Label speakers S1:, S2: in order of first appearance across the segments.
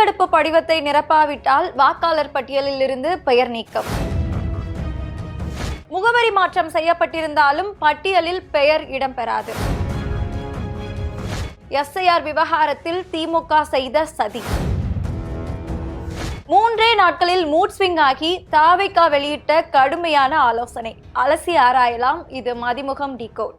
S1: வாக்கெடுப்பு படிவத்தை நிரப்பாவிட்டால் வாக்காளர் பட்டியலில் இருந்து பெயர் நீக்கம். முகவரி மாற்றம் செய்யப்பட்டிருந்தாலும் பட்டியலில் பெயர் இடம்பெறாது. எஸ்ஐஆர் விவகாரத்தில் திமுக செய்த சதி. மூன்றே நாட்களில் மூட் ஸ்விங் ஆகி தாவைக்கா வெளியிட்ட கடுமையான ஆலோசனை. அலசி ஆராயலாம் இது Mathimugam decode.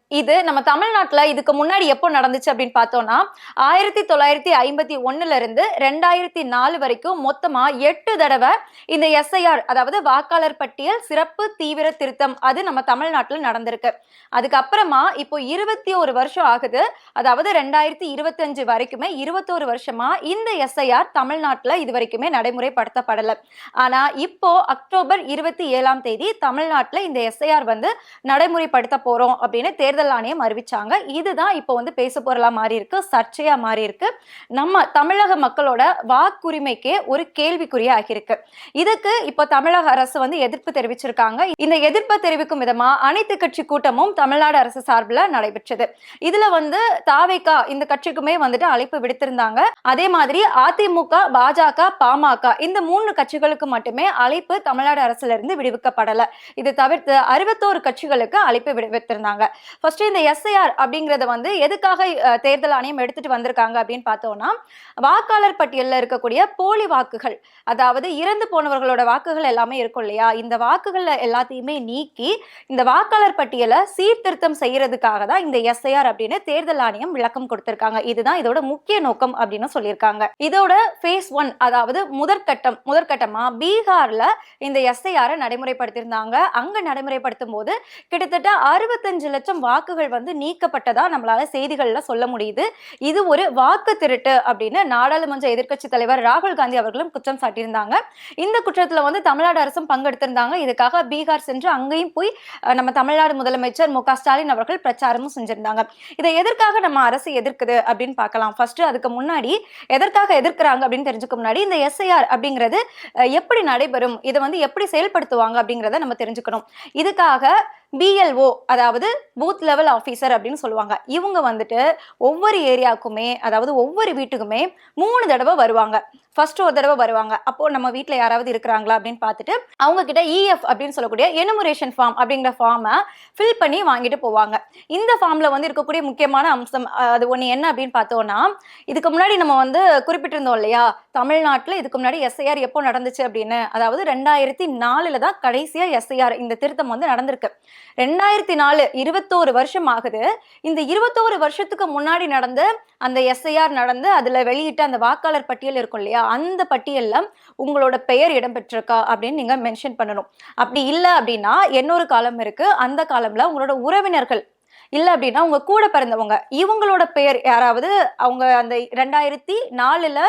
S1: இது நம்ம தமிழ்நாட்டில் இதுக்கு முன்னாடி எப்போ நடந்துச்சு அப்படின்னு பார்த்தோம்னா ஆயிரத்தி தொள்ளாயிரத்தி ஐம்பத்தி ஒன்னுல இருந்து ரெண்டாயிரத்தி நாலு வரைக்கும் மொத்தமா எட்டு தடவை இந்த எஸ்ஐஆர் அதாவது வாக்காளர் பட்டியல் சிறப்பு தீவிர திருத்தம் அது நம்ம தமிழ்நாட்டில் நடந்திருக்கு. அதுக்கப்புறமா இப்போ இருபத்தி ஒரு வருஷம் ஆகுது. அதாவது ரெண்டாயிரத்தி இருபத்தஞ்சு வரைக்குமே இருபத்தோரு வருஷமா இந்த எஸ்ஐஆர் தமிழ்நாட்டில் இது வரைக்குமே நடைமுறைப்படுத்தப்படலை. ஆனா இப்போ அக்டோபர் இருபத்தி ஏழாம் தேதி தமிழ்நாட்டில் இந்த எஸ்ஐஆர் வந்து நடைமுறைப்படுத்த போறோம் அப்படின்னு தேர்தல் தேர்தல் ஆணையம் அறிவிச்சாங்க. இதுதான் இப்போ வந்து பேச பொருளா மாறி இருக்கு சர்ச்சையா மாறி இருக்கு. நம்ம தமிழக மக்களோட வாக்குரிமைக்கே ஒரு கேள்விக்குறியா ஆகியிருக்கு. இதுக்கு இப்போ தமிழக அரசு வந்து எதிர்ப்பு தெரிவிச்சிருக்காங்க. இந்த எதிர்ப்பை தெரிவிக்கும் விதமா அனைத்து கட்சி கூட்டமும் தமிழ்நாடு அரசு சார்பில் நடைபெற்றது. இதுல வந்து தாவேகா இந்த கட்சிக்குமே வந்துட்டு அழைப்பு விடுத்திருந்தாங்க. அதே மாதிரி அதிமுக பாஜக பாமக இந்த மூணு கட்சிகளுக்கு மட்டுமே அழைப்பு தமிழ்நாடு அரசுல இருந்து விடுவிக்கப்படல. இது தவிர்த்து அறுபத்தோரு கட்சிகளுக்கு அழைப்பு விடுவித்திருந்தாங்க ஃபர்ஸ்ட் இந்த எஸ்ஐஆர் அப்படிங்கறத வந்து எதுக்காக தேர்தல் ஆணையம் எடுத்துட்டு வந்திருக்காங்க அப்படின்னு பார்த்தோம்னா வாக்காளர் பட்டியலில் இருக்கக்கூடிய போலி வாக்குகள் அதாவது இறந்து போனவர்களோட வாக்குகள் எல்லாமே இருக்கும் இல்லையா? இந்த வாக்குகள் எல்லாத்தையுமே நீக்கி இந்த வாக்காளர் பட்டியலை சீர்திருத்தம் செய்யறதுக்காக தான் இந்த எஸ்ஐஆர் அப்படின்னு தேர்தல் ஆணையம் விளக்கம் கொடுத்திருக்காங்க. இதுதான் இதோட முக்கிய நோக்கம் அப்படின்னு சொல்லியிருக்காங்க. இதோட ஃபேஸ் ஒன் அதாவது முதற்கட்டம் முதற்கட்டமா பீகார்ல இந்த எஸ்ஐஆரை நடைமுறைப்படுத்தியிருந்தாங்க. அங்க நடைமுறைப்படுத்தும் போது கிட்டத்தட்ட அறுபத்தஞ்சு லட்சம் வாக்குகள் வந்து நீக்கப்பட்டதா நம்மளால செய்திகள்ல சொல்ல முடியுது. இது ஒரு வாக்கு திருட்டு அப்படின்னு நாடாளுமன்ற எதிர்க்கட்சி தலைவர் ராகுல் காந்தி அவர்களும் குற்றம் சாட்டியிருந்தாங்க. இந்த குற்றத்துல வந்து தமிழ்நாடு அரசும் பங்கெடுத்திருந்தாங்க. இதுக்காக பீகார் சென்று அங்கேயும் போய் நம்ம தமிழ்நாடு முதலமைச்சர் மு ஸ்டாலின் அவர்கள் பிரச்சாரமும் செஞ்சிருந்தாங்க. இதை எதற்காக நம்ம அரசு எதிர்க்குது அப்படின்னு பார்க்கலாம். ஃபர்ஸ்ட் அதுக்கு முன்னாடி எதற்காக எதிர்க்கிறாங்க அப்படின்னு தெரிஞ்சுக்க முன்னாடி இந்த எஸ்ஐஆர் அப்படிங்கிறது எப்படி நடைபெறும் இதை வந்து எப்படி செயல்படுத்துவாங்க அப்படிங்கிறத நம்ம தெரிஞ்சுக்கணும். இதுக்காக பிஎல்ஓ அதாவது பூத் லெவல் ஆஃபீஸர் அப்படின்னு சொல்லுவாங்க. இவங்க வந்துட்டு ஒவ்வொரு ஏரியாவுக்குமே அதாவது ஒவ்வொரு வீட்டுக்குமே மூணு தடவை வருவாங்க. ஃபர்ஸ்ட் ஒரு தடவை வருவாங்க. அப்போ நம்ம வீட்டில் யாராவது இருக்கிறாங்களா அப்படின்னு பார்த்துட்டு அவங்க கிட்ட இஎஃப் அப்படின்னு சொல்லக்கூடிய எனுமரேஷன் ஃபார்ம் அப்படிங்கிற ஃபார்மை ஃபில் பண்ணி வாங்கிட்டு போவாங்க. இந்த ஃபார்ம்ல வந்து இருக்கக்கூடிய முக்கியமான அம்சம் அது ஒன்று என்ன அப்படின்னு பார்த்தோம்னா இதுக்கு முன்னாடி நம்ம வந்து குறிப்பிட்டிருந்தோம் இல்லையா? தமிழ்நாட்டில் இதுக்கு முன்னாடி எஸ்ஐஆர் எப்போ நடந்துச்சு அப்படின்னு? அதாவது ரெண்டாயிரத்தி நாலுல தான் கடைசியாக எஸ்ஐஆர் இந்த திருத்தம் வந்து நடந்திருக்கு. ரெண்டாயிரத்தி நாலு இருபத்தோரு வருஷம் ஆகுது. இந்த இருபத்தோரு வருஷத்துக்கு முன்னாடி நடந்த அந்த எஸ்ஐஆர் நடந்து அதில் வெளியிட்ட அந்த வாக்காளர் பட்டியல் இருக்கும் இல்லையா? அந்த பட்டியல்ல உங்களோட பெயர் இடம்பெற்றிருக்கா அப்படின்னு நீங்க மென்ஷன் பண்ணணும். அப்படி இல்லை அப்படின்னா இன்னொரு காலம் இருக்கு. அந்த காலம்ல உங்களோட உறவினர்கள். இல்ல அப்படின்னா உங்க கூட பிறந்தவங்க. இவங்களோட பெயர் யாராவது? அவங்க அந்த ரெண்டாயிரத்தி நாலுல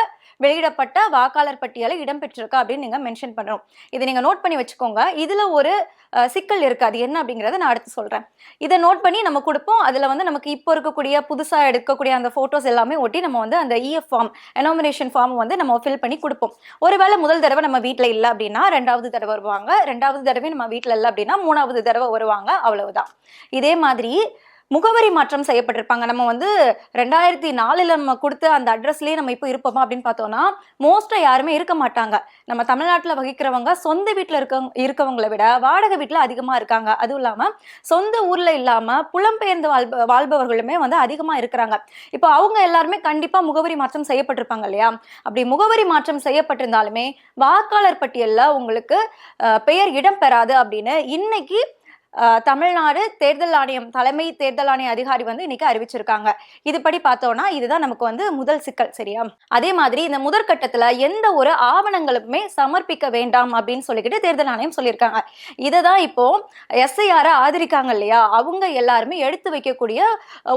S1: வெளியிடப்பட்ட வாக்காளர் பட்டியலை இடம்பெற்றிருக்கா அப்படின்னு நீங்கள் மென்ஷன் பண்ணணும். இதை நீங்கள் நோட் பண்ணி வச்சுக்கோங்க. இதில் ஒரு சிக்கல் இருக்குது அது என்ன அப்படிங்கிறத நான் அடுத்து சொல்கிறேன் இதை நோட் பண்ணி நம்ம கொடுப்போம். அதில் வந்து நமக்கு இப்போ இருக்கக்கூடிய புதுசாக எடுக்கக்கூடிய அந்த ஃபோட்டோஸ் எல்லாமே ஒட்டி நம்ம வந்து அந்த இஎஃப் ஃபார்ம் எனாமினேஷன் ஃபார்ம் வந்து நம்ம ஃபில் பண்ணி கொடுப்போம். ஒருவேளை முதல் தடவை நம்ம வீட்டில் இல்லை அப்படின்னா ரெண்டாவது தடவை வருவாங்க. ரெண்டாவது தடவை நம்ம வீட்டில் இல்லை அப்படின்னா மூணாவது தடவை வருவாங்க. அவ்வளவுதான். இதே மாதிரி முகவரி மாற்றம் செய்யப்பட்டிருப்பாங்க. நம்ம வந்து ரெண்டாயிரத்தி நாலுல நம்ம கொடுத்த அந்த அட்ரஸ்லயே நம்ம இப்போ இருப்போமா அப்படின்னு பார்த்தோம்னா மோஸ்டா யாருமே இருக்க மாட்டாங்க. நம்ம தமிழ்நாட்டில் வகிக்கிறவங்க சொந்த வீட்டில் இருக்க இருக்கவங்களை விட வாடகை வீட்டில் அதிகமாக இருக்காங்க. அதுவும் இல்லாமல் சொந்த ஊரில் இல்லாமல் புலம்பெயர்ந்து வாழ்ப வாழ்பவர்களுமே வந்து அதிகமாக இருக்கிறாங்க. இப்போ அவங்க எல்லாருமே கண்டிப்பாக முகவரி மாற்றம் செய்யப்பட்டிருப்பாங்க இல்லையா? அப்படி முகவரி மாற்றம் செய்யப்பட்டிருந்தாலுமே வாக்காளர் பட்டியலில் உங்களுக்கு பெயர் இடம் பெறாது அப்படின்னு இன்னைக்கு தமிழ்நாடு தேர்தல் ஆணையம் தலைமை தேர்தல் ஆணைய அதிகாரி வந்து இன்னைக்கு அறிவிச்சிருக்காங்க. இதுபடி பார்த்தோம்னா இதுதான் நமக்கு வந்து முதல் சிக்கல் சரியா? அதே மாதிரி இந்த முதற்கட்டத்துல எந்த ஒரு ஆவணங்களுமே சமர்ப்பிக்க வேண்டாம் அப்படின்னு சொல்லிக்கிட்டு தேர்தல் ஆணையம் சொல்லியிருக்காங்க. இதை தான் இப்போ எஸ்ஐஆரை ஆதரிக்காங்க இல்லையா? அவங்க எல்லாருமே எடுத்து வைக்கக்கூடிய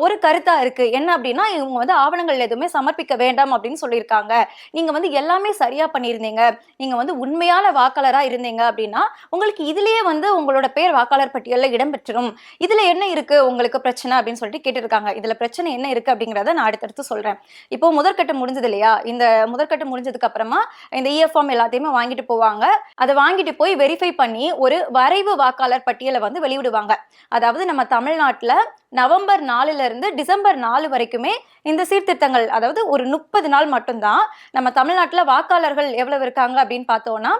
S1: ஒரு கருத்தா இருக்கு. என்ன அப்படின்னா இவங்க வந்து ஆவணங்கள் எதுவுமே சமர்ப்பிக்க வேண்டாம் அப்படின்னு சொல்லியிருக்காங்க. நீங்க வந்து எல்லாமே சரியா பண்ணியிருந்தீங்க. நீங்க வந்து உண்மையான வாக்காளரா இருந்தீங்க அப்படின்னா உங்களுக்கு இதுலயே வந்து உங்களோட பேர் வாக்காளர் பட்டியலில் இடம்பெற்றிடும் இதில் என்ன இருக்குது உங்களுக்கு பிரச்சனை அப்படின்னு சொல்லிட்டு கேட்டிருக்காங்க. இதில் பிரச்சனை என்ன இருக்குது அப்படிங்கிறத நான் அடுத்தடுத்து சொல்கிறேன் இப்போ முதற்கட்டம் முடிஞ்சது இல்லையா? இந்த முதற்கட்டம் முடிஞ்சதுக்கு அப்புறமா இந்த இஎஃப்எம் எல்லாத்தையுமே வாங்கிட்டு போவாங்க. அதை வாங்கிட்டு போய் வெரிஃபை பண்ணி ஒரு வரைவு வாக்காளர் பட்டியலை வந்து வெளியிடுவாங்க. அதாவது நம்ம தமிழ்நாட்டில் நவம்பர் நாலுல இருந்து டிசம்பர் நாலு வரைக்குமே இந்த சீர்திருத்தங்கள் அதாவது ஒரு முப்பது நாள் மட்டும்தான் நம்ம தமிழ்நாட்டில் வாக்காளர்கள் எவ்வளவு இருக்காங்க அப்படின்னு பார்த்தோம்னா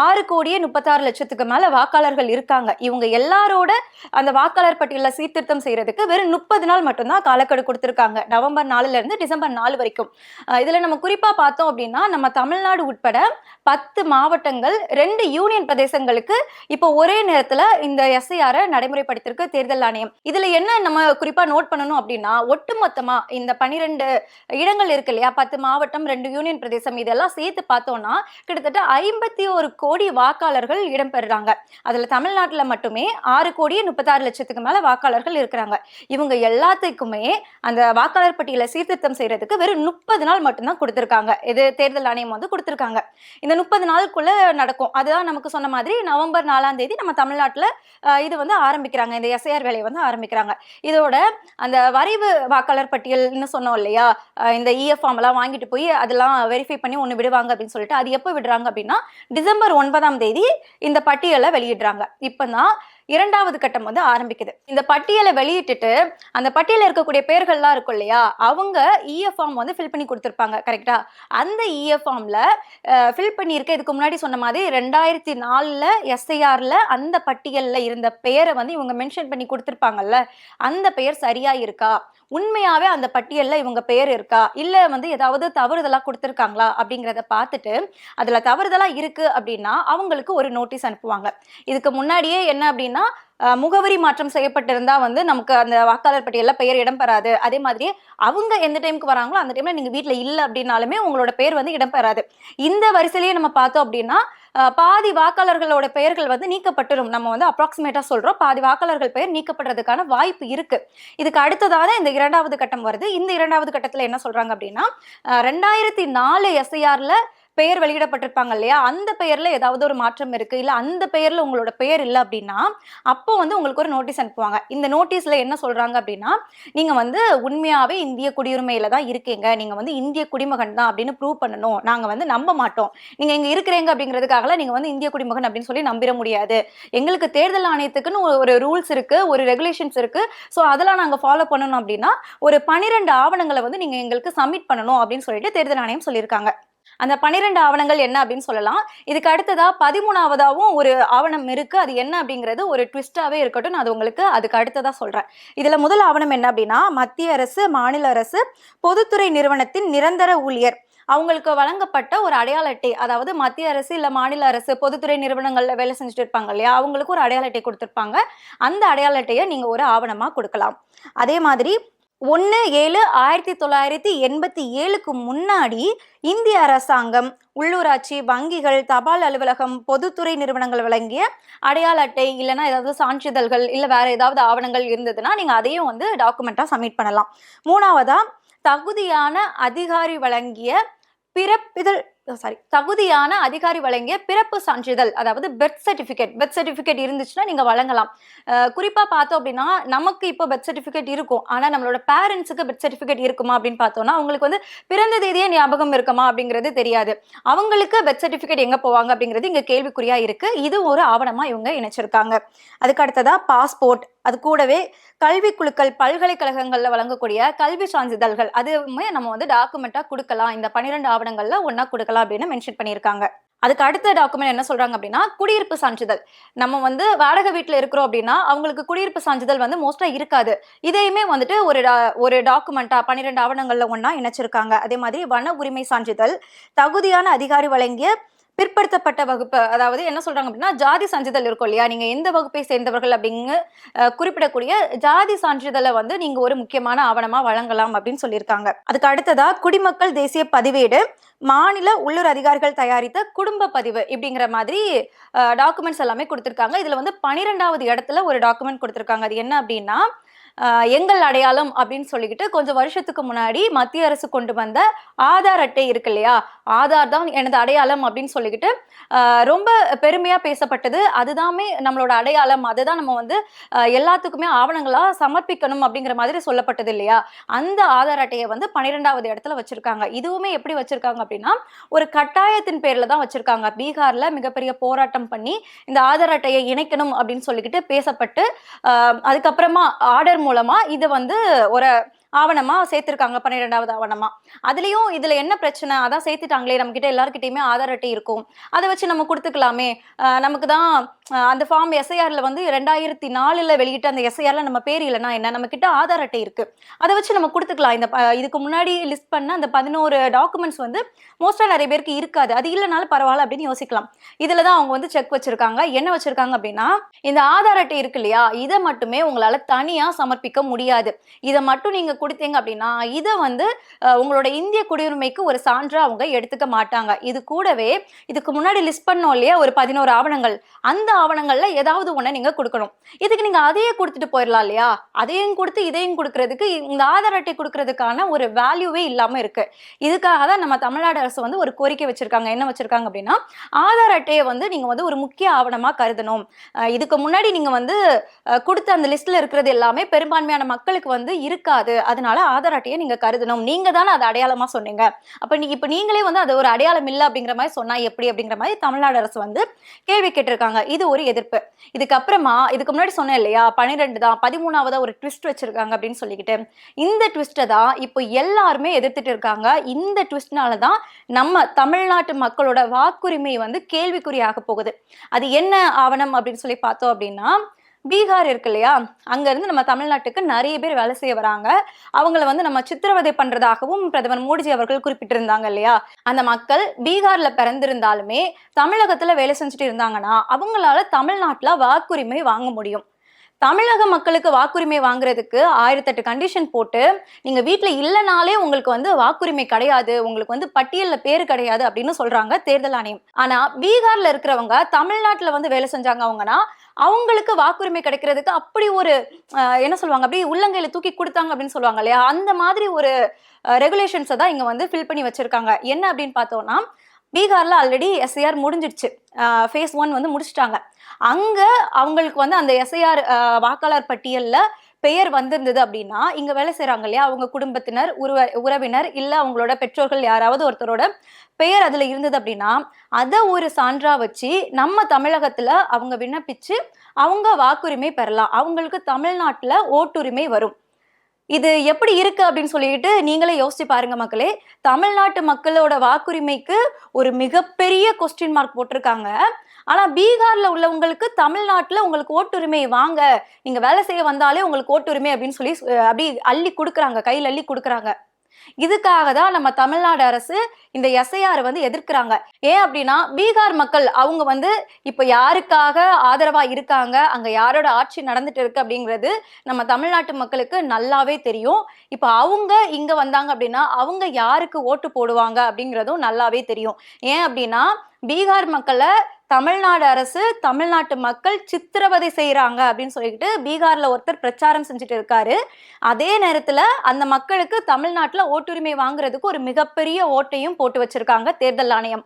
S1: ஆறு கோடியே முப்பத்தாறு லட்சத்துக்கு மேலே வாக்காளர்கள் இருக்காங்க. இவங்க எல்லாரோட அந்த வாக்காளர் பட்டியலில் சீர்திருத்தம் செய்கிறதுக்கு வெறும் முப்பது நாள் மட்டும்தான் காலக்கெடு கொடுத்துருக்காங்க. நவம்பர் நாலுல இருந்து டிசம்பர் நாலு வரைக்கும். இதில் நம்ம குறிப்பாக பார்த்தோம் அப்படின்னா நம்ம தமிழ்நாடு உட்பட பத்து மாவட்டங்கள் ரெண்டு யூனியன் பிரதேசங்களுக்கு இப்போ ஒரே நேரத்தில் இந்த எஸ்ஐஆரை நடைமுறைப்படுத்திருக்கு தேர்தல் ஆணையம். இதில் என்ன நம்ம குறிப்பா நோட் பண்ணணும் அப்படின்னா ஒட்டுமொத்தமா இந்த பனிரெண்டு இடங்கள் இருக்கு இல்லையா? பத்து மாவட்டம் ரெண்டு யூனியன் பிரதேசம் இதெல்லாம் சேர்த்து பார்த்தோம்னா கிட்டத்தட்ட ஐம்பத்தி ஒரு கோடி வாக்காளர்கள் இடம்பெறுறாங்க அதுல தமிழ்நாட்டுல மட்டுமே ஆறு கோடியே முப்பத்தாறு லட்சத்துக்கு மேல வாக்காளர்கள் இருக்கிறாங்க. இவங்க எல்லாத்துக்குமே அந்த வாக்காளர் பட்டியலை சீர்திருத்தம் செய்யறதுக்கு வெறும் முப்பது நாள் மட்டும்தான் கொடுத்துருக்காங்க. இது தேர்தல் ஆணையம் வந்து கொடுத்துருக்காங்க. இந்த முப்பது நாளுக்குள்ள நடக்கும். அதுதான் நமக்கு சொன்ன மாதிரி நவம்பர் நாலாம் தேதி நம்ம தமிழ்நாட்டுல இது வந்து ஆரம்பிக்கிறாங்க. இந்த எஸ்ஐஆர் வேலையை வந்து ஆரம்பிக்கிறாங்க. இதோட அந்த வரைவு வாக்காளர் பட்டியல்னு சொன்னோம் இல்லையா? இந்த இஎஃப் எல்லாம் வாங்கிட்டு போய் அதெல்லாம் வெரிஃபை பண்ணி ஒன்று விடுவாங்க அப்படின்னு சொல்லிட்டு அது எப்போ விடுறாங்க அப்படின்னா டிசம்பர் ஒன்பதாம் தேதி இந்த பட்டியலை வெளியிடுறாங்க. இப்போ தான் இரண்டாவது கட்டம் வந்து ஆரம்பிக்குது. இந்த பட்டியலை வெளியிட்டுட்டு அந்த பட்டியலில் இருக்கக்கூடிய பேர்கள்லாம் இருக்கும் இல்லையா அவங்க இஎஃப் ஃபார்ம் வந்து ஃபில் பண்ணி கொடுத்துருப்பாங்க கரெக்டா அந்த இஎஃப் ஃபார்ம்ல ஃபில் பண்ணியிருக்க. இதுக்கு முன்னாடி சொன்ன மாதிரி ரெண்டாயிரத்தி நாலில் எஸ்ஐஆரில் அந்த பட்டியலில் இருந்த பெயரை வந்து இவங்க மென்ஷன் பண்ணி கொடுத்துருப்பாங்கல்ல அந்த பெயர் சரியாக இருக்கா? உண்மையாவே அந்த பட்டியலில் இவங்க பெயர் இருக்கா? இல்லை வந்து ஏதாவது தவறுதலாக கொடுத்துருக்காங்களா? அப்படிங்கிறத பார்த்துட்டு அதில் தவறுதலாக இருக்கு அப்படின்னா அவங்களுக்கு ஒரு நோட்டீஸ் அனுப்புவாங்க. இதுக்கு முன்னாடியே என்ன அப்படின்னா முகவரி மாற்றம் செய்யப்பட்டிருந்தா வந்து நமக்கு அந்த வாக்காளர் பட்டியலில் பெயர் இடம்பெறாது. அதே மாதிரி அவங்க எந்த டைமுக்கு வராங்களோ அந்த டைம்ல நீங்க வீட்டில் இல்லை அப்படின்னாலுமே உங்களோட பெயர் வந்து இடம்பெறாது. இந்த வரிசையிலேயே நம்ம பார்த்தோம் அப்படின்னா பாதி வாக்காளர்களோட பெயர்கள் வந்து நீக்கப்பட்டுரும். நம்ம வந்து அப்ராக்சிமேட்டா சொல்றோம். பாதி வாக்காளர்கள் பெயர் நீக்கப்படுறதுக்கான வாய்ப்பு இருக்கு. இதுக்கு அடுத்ததாக இந்த இரண்டாவது கட்டம் வருது. இந்த இரண்டாவது கட்டத்தில் என்ன சொல்றாங்க அப்படின்னா ரெண்டாயிரத்தி நாலு எஸ்ஐஆர்ல பெயர் வெளியிடப்பட்டிருப்பாங்க இல்லையா? அந்த பெயர்ல ஏதாவது ஒரு மாற்றம் இருக்கு? இல்ல அந்த பெயர்ல உங்களோட பெயர் இல்லை அப்படின்னா அப்போ வந்து உங்களுக்கு ஒரு நோட்டீஸ் அனுப்புவாங்க. இந்த நோட்டீஸ்ல என்ன சொல்றாங்க அப்படின்னா நீங்க வந்து உண்மையாவே இந்திய குடியுரிமையில தான் இருக்கீங்க. நீங்க வந்து இந்திய குடிமகன் தான் அப்படின்னு ப்ரூவ் பண்ணணும். நாங்க வந்து நம்ப மாட்டோம். நீங்க இங்க இருக்கிறீங்க அப்படிங்கிறதுக்காக நீங்க வந்து இந்திய குடிமகன் அப்படின்னு சொல்லி நம்பிட முடியாது. எங்களுக்கு தேர்தல் ஆணையத்துக்குன்னு ஒரு- ரூல்ஸ் இருக்கு ஒரு ரெகுலேஷன்ஸ் இருக்கு. ஸோ அதெல்லாம் நாங்க ஃபாலோ பண்ணணும் அப்படின்னா ஒரு பனிரெண்டு ஆவணங்களை வந்து நீங்க எங்களுக்கு சப்மிட் பண்ணணும் அப்படின்னு சொல்லிட்டு தேர்தல் ஆணையம் சொல்லியிருக்காங்க. அந்த பன்னிரெண்டு ஆவணங்கள் என்ன அப்படின்னு சொல்லலாம். இதுக்கு அடுத்ததா பதிமூணாவதாகவும் ஒரு ஆவணம் இருக்கு. அது என்ன அப்படிங்கிறது ஒரு ட்விஸ்டாவே இருக்கட்டும். நான் அது உங்களுக்கு அதுக்கு அடுத்ததா சொல்றேன். இதுல முதல் ஆவணம் என்ன அப்படின்னா மத்திய அரசு மாநில அரசு பொதுத்துறை நிறுவனத்தின் நிரந்தர ஊழியர். அவங்களுக்கு வழங்கப்பட்ட ஒரு அடையாள அட்டை அதாவது மத்திய அரசு இல்லை மாநில அரசு பொதுத்துறை நிறுவனங்களில் வேலை செஞ்சுட்டு இருப்பாங்க இல்லையா? அவங்களுக்கு ஒரு அடையாள அட்டை கொடுத்துருப்பாங்க. அந்த அடையாள அட்டையை நீங்கள் ஒரு ஆவணமாக கொடுக்கலாம். அதே மாதிரி ஒன்று ஏழு ஆயிரத்தி தொள்ளாயிரத்தி எண்பத்தி ஏழுக்கு முன்னாடி இந்திய அரசாங்கம் உள்ளூராட்சி வங்கிகள் தபால் அலுவலகம் பொதுத்துறை நிறுவனங்கள் வழங்கிய அடையாள அட்டை இல்லைன்னா ஏதாவது சான்றிதழ்கள் இல்லை வேற ஏதாவது ஆவணங்கள் இருந்ததுன்னா நீங்கள் அதையும் வந்து டாக்குமெண்ட்டாக சப்மிட் பண்ணலாம். மூணாவதா தகுதியான அதிகாரி வழங்கிய பிறப்பிதழ் சாரி தகுதியான அதிகாரி வழங்கிய பிறப்பு சான்றிதழ் அதாவது பெர்த் சர்டிஃபிகேட் பெர்த் சர்டிஃபிகேட் இருந்துச்சுன்னா நீங்க வழங்கலாம். குறிப்பாக குறிப்பா பார்த்தோம் அப்படின்னா நமக்கு இப்போ பெர்த் சர்டிஃபிகேட் இருக்கும். ஆனா நம்மளோட பேரண்ட்ஸுக்கு பெர்த் சர்டிஃபிகேட் இருக்குமா அப்படின்னு பார்த்தோம்னா அவங்களுக்கு வந்து பிறந்த தேதியே ஞாபகம் இருக்குமா அப்படிங்கிறது தெரியாது. அவங்களுக்கு பெர்த் சர்டிஃபிகேட் எங்க போவாங்க அப்படிங்கிறது இங்க கேள்விக்குறியா இருக்கு. இது ஒரு ஆவணமா இவங்க இணைச்சிருக்காங்க. அதுக்கு அடுத்ததா பாஸ்போர்ட் அது கூடவே கல்வி குழுக்கள் பல்கலைக்கழகங்களில் வழங்கக்கூடிய கல்வி சான்றிதழ்கள் அதுவுமே நம்ம வந்து டாக்குமெண்ட்டாக கொடுக்கலாம். இந்த பன்னிரெண்டு ஆவணங்களில் ஒன்றா கொடுக்கலாம் அப்படின்னு மென்ஷன் பண்ணியிருக்காங்க. அதுக்கு அடுத்த டாக்குமெண்ட் என்ன சொல்றாங்க அப்படின்னா குடியிருப்பு சான்றிதழ். நம்ம வந்து வாடகை வீட்டில் இருக்கிறோம் அப்படின்னா அவங்களுக்கு குடியிருப்பு சான்றிதழ் வந்து மோஸ்டா இருக்காது. இதையுமே வந்துட்டு ஒரு டா- ஒரு டாக்குமெண்ட்டா பன்னிரெண்டு ஆவணங்கள்ல ஒன்னா இணைச்சிருக்காங்க. அதே மாதிரி வன உரிமை சான்றிதழ் தகுதியான அதிகாரி வழங்கிய பிற்படுத்தப்பட்ட வகுப்பு. அதாவது என்ன சொல்றாங்க அப்படின்னா ஜாதி சான்றிதழ் இருக்கும் இல்லையா? நீங்க எந்த வகுப்பை சேர்ந்தவர்கள் அப்படின்னு குறிப்பிடக்கூடிய ஜாதி சான்றிதழை வந்து நீங்க ஒரு முக்கியமான ஆவணமா வழங்கலாம் அப்படின்னு சொல்லியிருக்காங்க. அதுக்கு அடுத்ததா குடிமக்கள் தேசிய பதிவேடு மாநில உள்ளூர் அதிகாரிகள் தயாரித்த குடும்ப பதிவு இப்படிங்கிற மாதிரி டாக்குமெண்ட்ஸ் எல்லாமே கொடுத்துருக்காங்க. இதுல வந்து பனிரெண்டாவது இடத்துல ஒரு டாக்குமெண்ட் கொடுத்துருக்காங்க. அது என்ன அப்படின்னா எங்கள் அடையாளம் அப்படின்னு சொல்லிக்கிட்டு கொஞ்சம் வருஷத்துக்கு முன்னாடி மத்திய அரசு கொண்டு வந்த ஆதார் அட்டை இருக்கு இல்லையா? ஆதார் தான் எனது அடையாளம் அப்படின்னு சொல்லிக்கிட்டு ரொம்ப பெருமையாக பேசப்பட்டது. அதுதாமே நம்மளோட அடையாளம். அதுதான் நம்ம வந்து எல்லாத்துக்குமே ஆவணங்களாக சமர்ப்பிக்கணும் அப்படிங்கிற மாதிரி சொல்லப்பட்டது இல்லையா? அந்த ஆதார் அட்டையை வந்து பன்னிரெண்டாவது இடத்துல வச்சிருக்காங்க. இதுவுமே எப்படி வச்சிருக்காங்க அப்படின்னா ஒரு கட்டாயத்தின் பேரில் தான் வச்சிருக்காங்க. பீகாரில் மிகப்பெரிய போராட்டம் பண்ணி இந்த ஆதார் அட்டையை இணைக்கணும் அப்படின்னு சொல்லிக்கிட்டு பேசப்பட்டு அதுக்கப்புறமா ஆர்டர் மூலமா இதை வந்து ஒரு ஆவணமா சேர்த்திருக்காங்க பன்னிரெண்டாவது ஆவணமா. அதுலயும் இதுல என்ன பிரச்சனை? அதான் சேர்த்துட்டாங்களே நம்ம கிட்ட எல்லாருக்கிட்டையுமே ஆதார் அட்டை இருக்கும். அதை வச்சு நம்ம கொடுத்துக்கலாமே. நமக்கு தான் அந்த ஃபார்ம் எஸ்ஐஆரில் வந்து ரெண்டாயிரத்தி நாலில் வெளியிட்ட அந்த எஸ்ஐஆரில் நம்ம பேர் இல்லைன்னா என்ன? நம்ம கிட்ட ஆதார் அட்டை இருக்குது அதை வச்சு நம்ம கொடுத்துக்கலாம். இந்த இதுக்கு முன்னாடி லிஸ்ட் பண்ண அந்த பதினோரு டாக்குமெண்ட்ஸ் வந்து மோஸ்ட்டாக நிறைய பேருக்கு இருக்காது. அது இல்லைனாலும் பரவாயில்ல அப்படின்னு யோசிக்கலாம். இதில் தான் அவங்க வந்து செக் வச்சுருக்காங்க. என்ன வச்சுருக்காங்க அப்படின்னா இந்த ஆதார் அட்டை இருக்கு இல்லையா? இதை மட்டுமே உங்களால் தனியாக சமர்ப்பிக்க முடியாது. இதை மட்டும் நீங்கள் கொடுத்தீங்க அப்படின்னா இதை வந்து உங்களோட இந்திய குடியுரிமைக்கு ஒரு சான்றாக அவங்க எடுத்துக்க மாட்டாங்க. இது கூடவே இதுக்கு முன்னாடி லிஸ்ட் பண்ணோம் இல்லையா? ஒரு பதினோரு ஆவணங்கள். அந்த ஆவணங்கள்ல ஏதாவது ஒன்று நீங்க கொடுக்கணும். இதுக்கு நீங்க அதையே கொடுத்துட்டு போயிடலாம் இல்லையா? அதையும் கொடுத்து இதையும் கொடுக்கறதுக்கு இந்த ஆதார் அட்டை கொடுக்கறதுக்கான ஒரு வேல்யூவே இல்லாம இருக்கு. இதுக்காக தான் நம்ம தமிழ்நாடு அரசு வந்து ஒரு கோரிக்கை வச்சிருக்காங்க. என்ன வச்சிருக்காங்க அப்படின்னா ஆதார் அட்டையை வந்து நீங்க வந்து ஒரு முக்கிய ஆவணமா கருதணும். இதுக்கு முன்னாடி நீங்க வந்து கொடுத்த அந்த லிஸ்ட்ல இருக்கிறது எல்லாமே பெரும்பான்மையான மக்களுக்கு வந்து இருக்காது. அதனால ஆதார் அட்டையை நீங்க கருதணும். நீங்க தானே அதை அடையாளமா சொன்னீங்க. அப்ப நீ இப்ப நீங்களே வந்து அது ஒரு அடையாளம் இல்லை அப்படிங்கிற மாதிரி சொன்னா எப்படி அப்படிங்கிற மாதிரி தமிழ்நாடு அரசு வந்து கேள்வி கேட்டிருக்காங்க. இது ஒரு எதிர்ப்பு. இதுக்கப்புறமா இதுக்கு முன்னாடி சொன்னேன் இல்லையா பன்னிரெண்டு தான் பதிமூணாவதா ஒரு ட்விஸ்ட் வச்சிருக்காங்க அப்படின்னு சொல்லிக்கிட்டு. இந்த ட்விஸ்ட்டை தான் இப்போ எல்லாருமே எதிர்த்துட்டு இருக்காங்க. இந்த ட்விஸ்ட்னால தான் நம்ம தமிழ்நாட்டு மக்களோட வாக்குரிமை வந்து கேள்விக்குறியாக போகுது. அது என்ன ஆவணம் அப்படின்னு சொல்லி பார்த்தோம் அப்படின்னா பீகார் இருக்கு இல்லையா? அங்கேருந்து நம்ம தமிழ்நாட்டுக்கு நிறைய பேர் வேலை செய்ய வராங்க. அவங்கள வந்து நம்ம சித்திரவதை பண்ணுறதாகவும் பிரதமர் மோடிஜி அவர்கள் குறிப்பிட்டிருந்தாங்க இல்லையா? அந்த மக்கள் பீகாரில் பிறந்திருந்தாலுமே தமிழகத்தில் வேலை செஞ்சுட்டு இருந்தாங்கன்னா அவங்களால தமிழ்நாட்டில் வாக்குரிமை வாங்க முடியும். தமிழக மக்களுக்கு வாக்குரிமை வாங்குறதுக்கு ஆயிரத்தெட்டு கண்டிஷன் போட்டு நீங்க வீட்டில் இல்லைனாலே உங்களுக்கு வந்து வாக்குரிமை கிடையாது உங்களுக்கு வந்து பட்டியலில் பேர் கிடையாது அப்படின்னு சொல்றாங்க தேர்தல் ஆணையம். ஆனா பீகார்ல இருக்கிறவங்க தமிழ்நாட்டில் வந்து வேலை செஞ்சாங்க அவங்கன்னா அவங்களுக்கு வாக்குரிமை கிடைக்கிறதுக்கு அப்படி ஒரு என்ன சொல்லுவாங்க? அப்படி உள்ளங்கையில தூக்கி கொடுத்தாங்க அப்படின்னு சொல்லுவாங்க இல்லையா? அந்த மாதிரி ஒரு ரெகுலேஷன்ஸை தான் இங்க வந்து ஃபில் பண்ணி வச்சிருக்காங்க. என்ன அப்படின்னு பார்த்தோம்னா பீகாரில் ஆல்ரெடி எஸ்ஐஆர் முடிஞ்சிடுச்சு. ஃபேஸ் ஒன் வந்து முடிச்சிட்டாங்க. அங்கே அவங்களுக்கு வந்து அந்த எஸ்ஐஆர் வாக்காளர் பட்டியலில் பெயர் வந்திருந்தது அப்படின்னா இங்கே வேலை செய்கிறாங்க இல்லையா? அவங்க குடும்பத்தினர் உறவ உறவினர் இல்லை அவங்களோட பெற்றோர்கள் யாராவது ஒருத்தரோட பெயர் அதில் இருந்தது அப்படின்னா அதை ஒரு சான்றாக வச்சு நம்ம தமிழகத்தில் அவங்க விண்ணப்பித்து அவங்க வாக்குரிமை பெறலாம். அவங்களுக்கு தமிழ்நாட்டில் ஓட்டுரிமை வரும். இது எப்படி இருக்கு அப்படின்னு சொல்லிட்டு நீங்களே யோசிச்சு பாருங்க மக்களே. தமிழ்நாட்டு மக்களோட வாக்குரிமைக்கு ஒரு மிகப்பெரிய கொஸ்டின் மார்க் போட்டிருக்காங்க. ஆனா பீகார்ல உள்ளவங்களுக்கு தமிழ்நாட்டுல உங்களுக்கு ஓட்டுரிமை வாங்க. நீங்க வேலை செய்ய வந்தாலே உங்களுக்கு ஓட்டுரிமை அப்படின்னு சொல்லி அப்படி அள்ளி கொடுக்குறாங்க கையில் அள்ளி கொடுக்குறாங்க. இதுக்காக தான் நம்ம தமிழ்நாடு அரசு இந்த எஸ்ஐஆர் வந்து எதிர்க்கிறாங்க. ஏன் அப்படின்னா பீகார் மக்கள் அவங்க வந்து இப்ப யாருக்காக ஆதரவா இருக்காங்க அங்க யாரோட ஆட்சி நடந்துட்டு இருக்கு அப்படிங்கிறது நம்ம தமிழ்நாட்டு மக்களுக்கு நல்லாவே தெரியும். இப்ப அவங்க இங்க வந்தாங்க அப்படின்னா அவங்க யாருக்கு ஓட்டு போடுவாங்க அப்படிங்கிறதும் நல்லாவே தெரியும். ஏன் அப்படின்னா பீகார் மக்களை தமிழ்நாடு அரசு தமிழ்நாட்டு மக்கள் சித்திரவதை செய்கிறாங்க அப்படின்னு சொல்லிட்டு பீகாரில் ஒருத்தர் பிரச்சாரம் செஞ்சுட்டு இருக்காரு. அதே நேரத்தில் அந்த மக்களுக்கு தமிழ்நாட்டில் ஓட்டுரிமை வாங்குறதுக்கு ஒரு மிகப்பெரிய ஓட்டையும் போட்டு வச்சிருக்காங்க தேர்தல் ஆணையம்.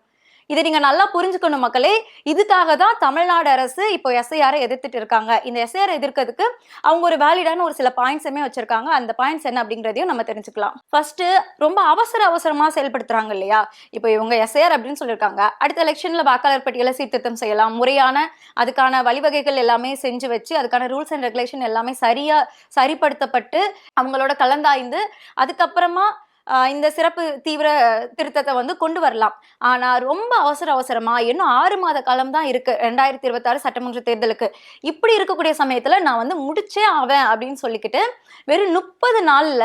S1: இதை நீங்க நல்லா புரிஞ்சுக்கணும் மக்களே. இதுக்காக தான் தமிழ்நாடு அரசு இப்போ எஸ்ஐஆரை எதிர்த்துட்டு இருக்காங்க. இந்த எஸ்ஐஆர் எதிர்க்கிறதுக்கு அவங்க ஒரு வேலிடான ஒரு சில பாயிண்ட்ஸுமே வச்சிருக்காங்க. அந்த பாயிண்ட்ஸ் என்ன அப்படிங்கிறதையும் நம்ம தெரிஞ்சுக்கலாம். ஃபர்ஸ்ட் ரொம்ப அவசர அவசரமா செயல்படுத்துறாங்க இல்லையா? இப்போ இவங்க எஸ்ஐஆர் அப்படின்னு சொல்லியிருக்காங்க. அடுத்த எலெக்ஷன்ல வாக்காளர் பட்டியலை சீர்திருத்தம் செய்யலாம். முறையான அதுக்கான வழிவகைகள் எல்லாமே செஞ்சு வச்சு அதுக்கான ரூல்ஸ் அண்ட் ரெகுலேஷன் எல்லாமே சரியா சரிப்படுத்தப்பட்டு அவங்களோட கலந்தாய்ந்து அதுக்கப்புறமா இந்த சிறப்பு தீவிர திருத்தத்தை வந்து கொண்டு வரலாம். ஆனா ரொம்ப அவசர அவசரமா இன்னும் ஆறு மாத காலம் தான் இருக்கு. ரெண்டாயிரத்தி இருபத்தாறு சட்டமன்ற தேர்தலுக்கு. இப்படி இருக்கக்கூடிய சமயத்துல நான் வந்து முடிச்சே ஆவேன் அப்படின்னு சொல்லிக்கிட்டு வெறும் முப்பது நாள்ல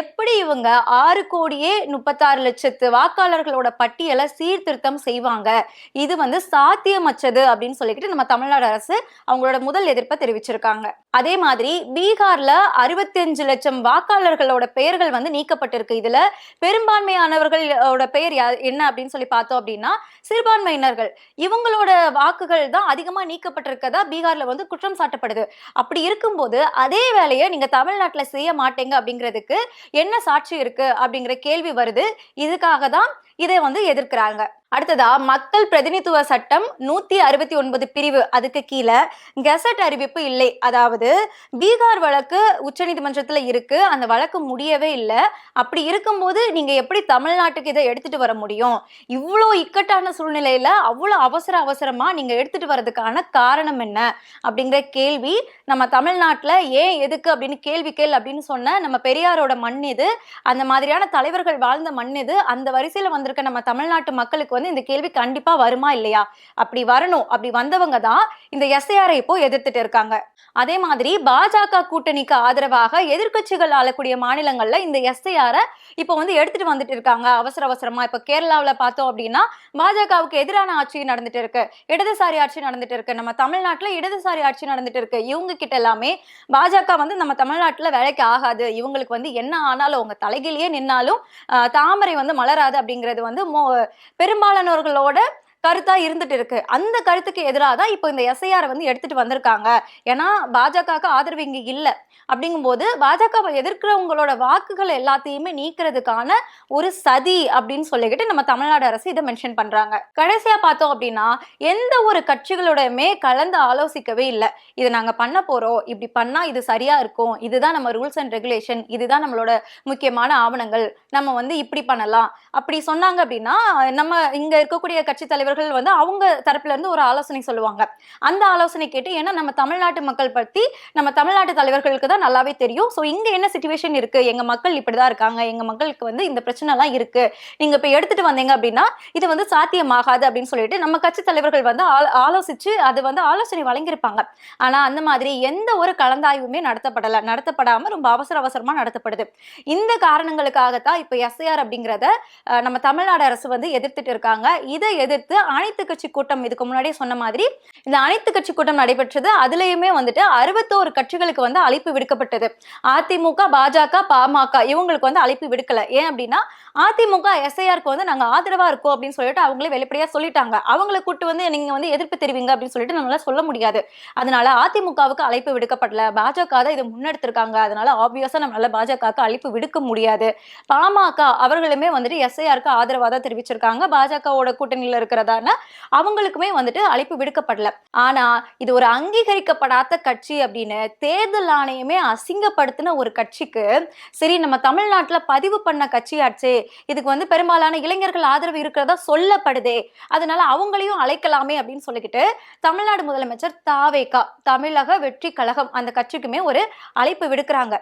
S1: எப்படி இவங்க ஆறு கோடியே முப்பத்தாறு லட்சத்து வாக்காளர்களோட பட்டியலை சீர்திருத்தம் செய்வாங்க? இது வந்து சாத்தியமற்றது அப்படின்னு சொல்லிக்கிட்டு நம்ம தமிழ்நாடு அரசு அவங்களோட முதல் எதிர்ப்பை தெரிவிச்சிருக்காங்க. அதே மாதிரி பீகார்ல அறுபத்தஞ்சு லட்சம் வாக்காளர்களோட பெயர்கள் வந்து நீக்கப்பட்டிருக்கு. இதுல பெரும்பான்மையானவர்களோட பெயர் என்ன அப்படின்னு சொல்லி பார்த்தோம் அப்படின்னா சிறுபான்மையினர்கள். இவங்களோட வாக்குகள் தான் அதிகமா நீக்கப்பட்டிருக்கதா பீகார்ல வந்து குற்றம் சாட்டப்படுது. அப்படி இருக்கும்போது அதே வேலையை நீங்க தமிழ்நாட்டுல செய்ய மாட்டேங்க அப்படிங்கிறதுக்கு என்ன சாட்சி இருக்கு அப்படிங்கிற கேள்வி வருது. இதுக்காக தான் இதை வந்து எதிர்க்கிறாங்க. அடுத்ததா மக்கள் பிரதிநிதித்துவ சட்டம் நூத்தி அறுபத்தி ஒன்பது பிரிவு அதுக்கு கீழே கெசட் அறிவிப்பு இல்லை. அதாவது பீகார் வழக்கு உச்சநீதிமன்றத்துல இருக்கு அந்த வழக்கு முடியவே இல்லை. அப்படி இருக்கும்போது நீங்க எப்படி தமிழ்நாட்டுக்கு இதை எடுத்துட்டு வர முடியும்? இவ்வளோ இக்கட்டான சூழ்நிலையில அவ்வளோ அவசர அவசரமா நீங்க எடுத்துட்டு வர்றதுக்கான காரணம் என்ன? அப்படிங்கிற கேள்வி நம்ம தமிழ்நாட்டில் ஏன் எதுக்கு அப்படின்னு கேள்வி கேள் அப்படின்னு சொன்ன நம்ம பெரியாரோட மண் இது அந்த மாதிரியான தலைவர்கள் வாழ்ந்த மண் இது அந்த வரிசையில் வந்திருக்க இருக்க நம்ம தமிழ்நாட்டு மக்களுக்கு வந்து இந்த கேள்வி கண்டிப்பா வருமா இல்லையா? அப்படி வரணும். அப்படி வந்தவங்க தான் இந்த எஸ்ஐஆரை இப்போ எதிர்த்துட்டு இருக்காங்க. அதே மாதிரி பாஜக கூட்டணிக்கு ஆதரவாக எதிர்கட்சிகள் ஆளக்கூடிய மாநிலங்கள்ல இந்த எஸ்ஐஆரை இப்போ வந்து எடுத்துட்டு வந்துட்டு இருக்காங்க. அவசர அவசரமா இப்ப கேரளாவில் பார்த்தோம் அப்படின்னா பாஜகவுக்கு எதிரான ஆட்சி நடந்துட்டு இருக்கு. இடதுசாரி ஆட்சி நடந்துட்டு இருக்கு. நம்ம தமிழ்நாட்டுல இடதுசாரி ஆட்சி நடந்துட்டு இருக்கு. இவங்க கிட்ட எல்லாமே பாஜக வந்து நம்ம தமிழ்நாட்டுல வேலைக்கு ஆகாது. இவங்களுக்கு வந்து என்ன ஆனாலும் அவங்க தலைகிலேயே நின்னாலும் தாமரை வந்து மலராது அப்படிங்கிற அப்படிங்கிறது வந்து மோ பெரும்பாலானவர்களோட கருத்தா இருந்துட்டு இருக்கு. அந்த கருத்துக்கு எதிராக தான் இப்போ இந்த எஸ்ஐஆரை வந்து எடுத்துட்டு வந்திருக்காங்க. ஏன்னா பாஜகவுக்கு ஆதரவு இங்கே இல்லை. அப்படிங்கும்போது பாஜகவை எதிர்க்கிறவங்களோட வாக்குகள் எல்லாத்தையுமே நீக்கிறதுக்கான ஒரு சதி அப்படின்னு சொல்லிக்கிட்டு நம்ம தமிழ்நாடு அரசு இதை மென்ஷன் பண்றாங்க. கடைசியா பார்த்தோம் அப்படின்னா எந்த ஒரு கட்சிகளோடமே கலந்து ஆலோசிக்கவே இல்லை. இதை நாங்க பண்ண போறோம். இப்படி பண்ணா இது சரியா இருக்கும். இதுதான் நம்ம ரூல்ஸ் அண்ட் ரெகுலேஷன் இதுதான் நம்மளோட முக்கியமான ஆவணங்கள். நம்ம வந்து இப்படி பண்ணலாம். அப்படி சொன்னாங்க அப்படின்னா நம்ம இங்க இருக்கக்கூடிய கட்சி தலைவர்கள் வந்து அவங்க தரப்புல இருந்து ஒரு ஆலோசனை சொல்லுவாங்க. அந்த ஆலோசனை கேட்டு ஏன்னா நம்ம தமிழ்நாட்டு மக்கள் பத்தி நம்ம தமிழ்நாட்டு தலைவர்களுக்கு தான் நல்லாவே தெரியும். ஸோ இங்க என்ன சுச்சுவேஷன் இருக்கு? எங்க மக்கள் இப்படிதான் இருக்காங்க. எங்க மக்களுக்கு வந்து இந்த பிரச்சனை எல்லாம் இருக்கு. நீங்க இப்ப எடுத்துட்டு வந்தீங்க அப்படின்னா இது வந்து சாத்தியமாகாது அப்படின்னு சொல்லிட்டு நம்ம கட்சி தலைவர்கள் வந்து ஆலோசிச்சு அது வந்து ஆலோசனை வழங்கியிருப்பாங்க. ஆனா அந்த மாதிரி எந்த ஒரு கலந்தாய்வுமே நடத்தப்படல. நடத்தப்படாம ரொம்ப அவசர அவசரமா நடத்தப்படுது. இந்த காரணங்களுக்காகத்தான் இப்ப எஸ்ஐஆர் அப்படிங்கிறத நம்ம தமிழ்நாடு அரசு வந்து எதிர்த்துட்டு இருக்காங்க. இதை எதிர்த்து அனைத்து கட்சி கூட்டம் இதுக்கு முன்னாடியே சொன்ன மாதிரி இந்த அனைத்து கட்சி கூட்டம் நடைபெற்றது அதுலயுமே வந்துட்டு அறுபத்தோரு கட்சிகளுக்கு வந்து அழைப்பு விடுக்கப்பட்டது. அதிமுக பாஜக பாமக இவங்களுக்கு வந்து அழைப்பு விடுக்கல. ஏன் அப்படின்னா அதிமுக எஸ்ஐஆருக்கு வந்து நாங்க ஆதரவா இருக்கோம் அப்படின்னு சொல்லிட்டு அவங்களே வெளிப்படையா சொல்லிட்டாங்க. அவங்கள கூட்டு வந்து நீங்க வந்து எதிர்ப்பு தெரிவிங்க அப்படின்னு சொல்லிட்டு நம்மளால சொல்ல முடியாது. அதனால அதிமுகவுக்கு அழைப்பு விடுக்கப்படல. பாஜக தான் இதை முன்னெடுத்திருக்காங்க. அதனால ஆப்வியஸா நம்மளால பாஜகவுக்கு அழைப்பு விடுக்க முடியாது. பாமக அவர்களுமே வந்துட்டு எஸ்ஐஆருக்கு ஆதரவாக தான் தெரிவிச்சிருக்காங்க. பாஜகவோட கூட்டணியில இருக்கிறதான அவங்களுக்குமே வந்துட்டு அழைப்பு விடுக்கப்படல. ஆனா இது ஒரு அங்கீகரிக்கப்படாத கட்சி அப்படின்னு தேர்தல் ஆணையமே அசிங்கப்படுத்தின ஒரு கட்சிக்கு சரி நம்ம தமிழ்நாட்டுல பதிவு பண்ண கட்சியாச்சே இதுக்கு வந்து பெரும்பாலான இளைஞர்கள் ஆதரவு இருக்கிறதா சொல்லப்படுதே அதனால அவங்களையும் அழைக்கலாமே அப்படின்னு சொல்லிக்கிட்டு தமிழ்நாடு முதலமைச்சர் தாவேகா தமிழக வெற்றி கழகம் அந்த கட்சிக்குமே ஒரு அழைப்பு விடுக்கிறாங்க.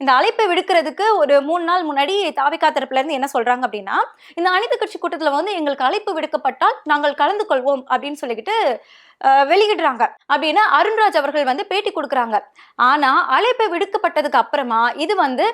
S1: இந்த அழைப்பை விடுக்கிறதுக்கு ஒரு மூணு நாள் முன்னாடி தாவிகா தரப்புலேருந்து என்ன சொல்றாங்க அப்படின்னா இந்த அனைத்து கட்சி கூட்டத்தில் வந்து எங்களுக்கு அழைப்பு விடுக்கப்பட்டால் நாங்கள் கலந்து கொள்வோம் அப்படின்னு சொல்லிக்கிட்டு வெளியிடுறாங்க. அப்படின்னு அருண்ராஜ் அவர்கள் வந்து பேட்டி கொடுக்குறாங்க. ஆனா அழைப்பு விடுக்கப்பட்டதுக்கு அப்புறமா இது வந்து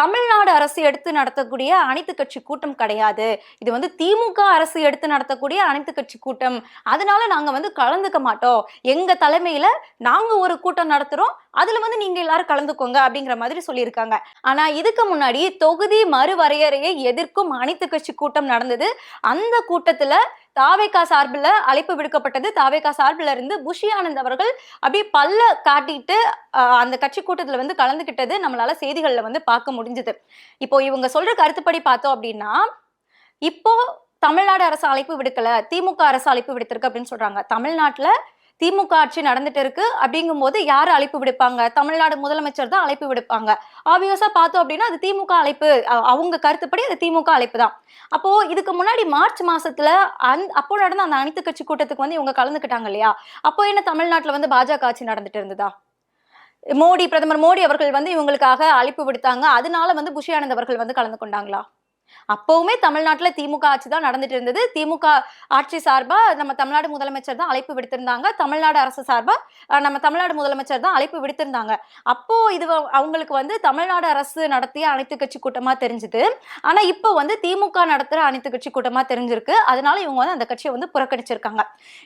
S1: தமிழ்நாடு அரசு எடுத்து நடத்தக்கூடிய அனைத்து கட்சி கூட்டம் கிடையாது. இது வந்து திமுக அரசு எடுத்து நடத்தக்கூடிய அனைத்து கட்சி கூட்டம். அதனால நாங்க வந்து கலந்துக்க மாட்டோம். எங்க தலைமையில நாங்க ஒரு கூட்டம் நடத்துறோம். அதுல வந்து நீங்க எல்லாரும் கலந்துக்கோங்க அப்படிங்கிற மாதிரி சொல்லியிருக்காங்க. ஆனா இதுக்கு முன்னாடி தொகுதி மறுவரையறையை எதிர்க்கும் அனைத்து கட்சி கூட்டம் நடந்தது. அந்த கூட்டத்துல தாவேகா சார்பில் அழைப்பு விடுக்கப்பட்டது. தாவேகா சார்பில் இருந்து புஷி ஆனந்த் அவர்கள் அப்படியே பல்ல காட்டிட்டு அந்த கட்சி கூட்டத்தில் வந்து கலந்துக்கிட்டது நம்மளால செய்திகளில் வந்து பார்க்க முடிஞ்சது. இப்போ இவங்க சொல்ற கருத்துப்படி பார்த்தோம் அப்படின்னா இப்போ தமிழ்நாடு அரசு அழைப்பு விடுக்கல திமுக அரசு அழைப்பு விடுத்திருக்கு அப்படின்னு சொல்றாங்க. தமிழ்நாட்டில் திமுக ஆட்சி நடந்துட்டு இருக்கு அப்படிங்கும்போது யார் அழைப்பு விடுப்பாங்க? தமிழ்நாடு முதலமைச்சர் தான் அழைப்பு விடுப்பாங்க. ஆப்வியஸா பார்த்தோம் அப்படின்னா அது திமுக அழைப்பு. அவங்க கருத்துப்படி அது திமுக அழைப்பு தான். அப்போ இதுக்கு முன்னாடி மார்ச் மாசத்துல அந் அப்போ நடந்த அந்த அனைத்து கட்சி கூட்டத்துக்கு வந்து இவங்க கலந்துக்கிட்டாங்க இல்லையா? அப்போ என்ன தமிழ்நாட்டுல வந்து பாஜக ஆட்சி நடந்துட்டு இருந்ததா? மோடி பிரதமர் மோடி அவர்கள் வந்து இவங்களுக்காக அழைப்பு விடுத்தாங்க. அதனால வந்து புஷியானந்த் அவர்கள் வந்து கலந்து கொண்டாங்களா? அப்பவுமே தமிழ்நாட்டில் திமுக ஆட்சி தான் நடந்துட்டு இருந்தது. திமுக ஆட்சி சார்பாக நம்ம தமிழ்நாடு முதலமைச்சர் தான் அழைப்பு விடுத்திருந்தாங்க. தமிழ்நாடு அரசு சார்பாக நம்ம தமிழ்நாடு முதலமைச்சர் தான் அழைப்பு விடுத்திருந்தாங்க. அப்போ இது அவங்களுக்கு வந்து தமிழ்நாடு அரசு நடத்திய அனைத்து கட்சி கூட்டமாக தெரிஞ்சுது. ஆனால் இப்போ வந்து திமுக நடத்துகிற அனைத்து கட்சி கூட்டமாக தெரிஞ்சிருக்கு. அதனால இவங்க வந்து அந்த கட்சியை வந்து புறக்கணிச்சிருக்காங்க.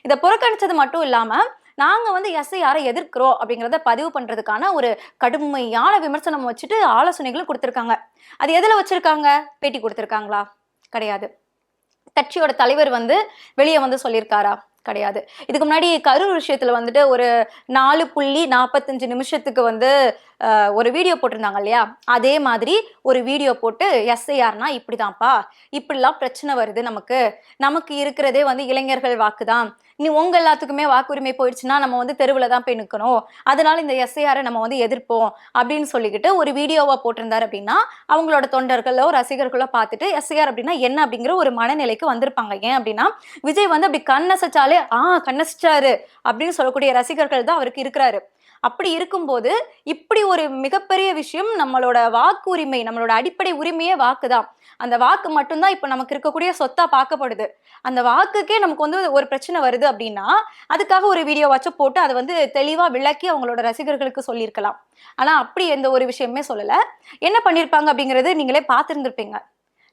S1: இதை புறக்கணிச்சது மட்டும் இல்லாமல் நாங்கள் வந்து எஸ்ஐஆரை எதிர்க்கிறோம் அப்படிங்கிறத பதிவு பண்ணுறதுக்கான ஒரு கடுமையான விமர்சனம் வச்சுட்டு ஆலோசனைகளும் கொடுத்துருக்காங்க. அது எதில் வச்சிருக்காங்க? பேட்டி கொடுத்துருக்காங்களா? கிடையாது. கட்சியோட தலைவர் வந்து வெளியே வந்து சொல்லியிருக்காரா? கிடையாது. இதுக்கு முன்னாடி கரூர் விஷயத்துல வந்துட்டு ஒரு நாலு புள்ளி நாற்பத்தஞ்சு நிமிஷத்துக்கு வந்து ஒரு வீடியோ போட்டிருந்தாங்க இல்லையா? அதே மாதிரி ஒரு வீடியோ போட்டு எஸ்ஐஆர்னா இப்படிதான்ப்பா. இப்படிலாம் பிரச்சனை வருது நமக்கு. நமக்கு இருக்கிறதே வந்து இளைஞர்கள் வாக்கு தான் நீ உங்க எல்லாத்துக்குமே வாக்குரிமை போயிடுச்சுன்னா நம்ம வந்து தெருவில் தான் போய் நிற்கணும் அதனால இந்த எஸ்ஐஆரை நம்ம வந்து எதிர்ப்போம் அப்படின்னு சொல்லிக்கிட்டு ஒரு வீடியோவா போட்டிருந்தாரு அப்படின்னா அவங்களோட தொண்டர்களோ ரசிகர்களோ பார்த்துட்டு எஸ்ஐஆர் அப்படின்னா என்ன அப்படிங்கிற ஒரு மனநிலைக்கு வந்திருப்பாங்க. ஏன் அப்படின்னா விஜய் வந்து அப்படி கண்ணசைச்சாலே ஆ கண்ணசிச்சாரு அப்படின்னு சொல்லக்கூடிய ரசிகர்கள் தான் அவருக்கு இருக்கிறாரு. அப்படி இருக்கும்போது இப்படி ஒரு மிகப்பெரிய விஷயம் நம்மளோட வாக்குரிமை நம்மளோட அடிப்படை உரிமையே வாக்கு தான் அந்த வாக்கு மட்டும்தான் இப்போ நமக்கு இருக்கக்கூடிய சொத்தா பார்க்கப்படுது. அந்த வாக்குக்கே நமக்கு வந்து ஒரு பிரச்சனை வருது அப்படின்னா அதுக்காக ஒரு வீடியோ போட்டு அதை வந்து தெளிவா விளக்கி அவங்களோட ரசிகர்களுக்கு சொல்லியிருக்கலாம். ஆனா அப்படி எந்த ஒரு விஷயமே சொல்லல. என்ன பண்ணியிருப்பாங்க அப்படிங்கிறது நீங்களே பார்த்துருந்துருப்பீங்க.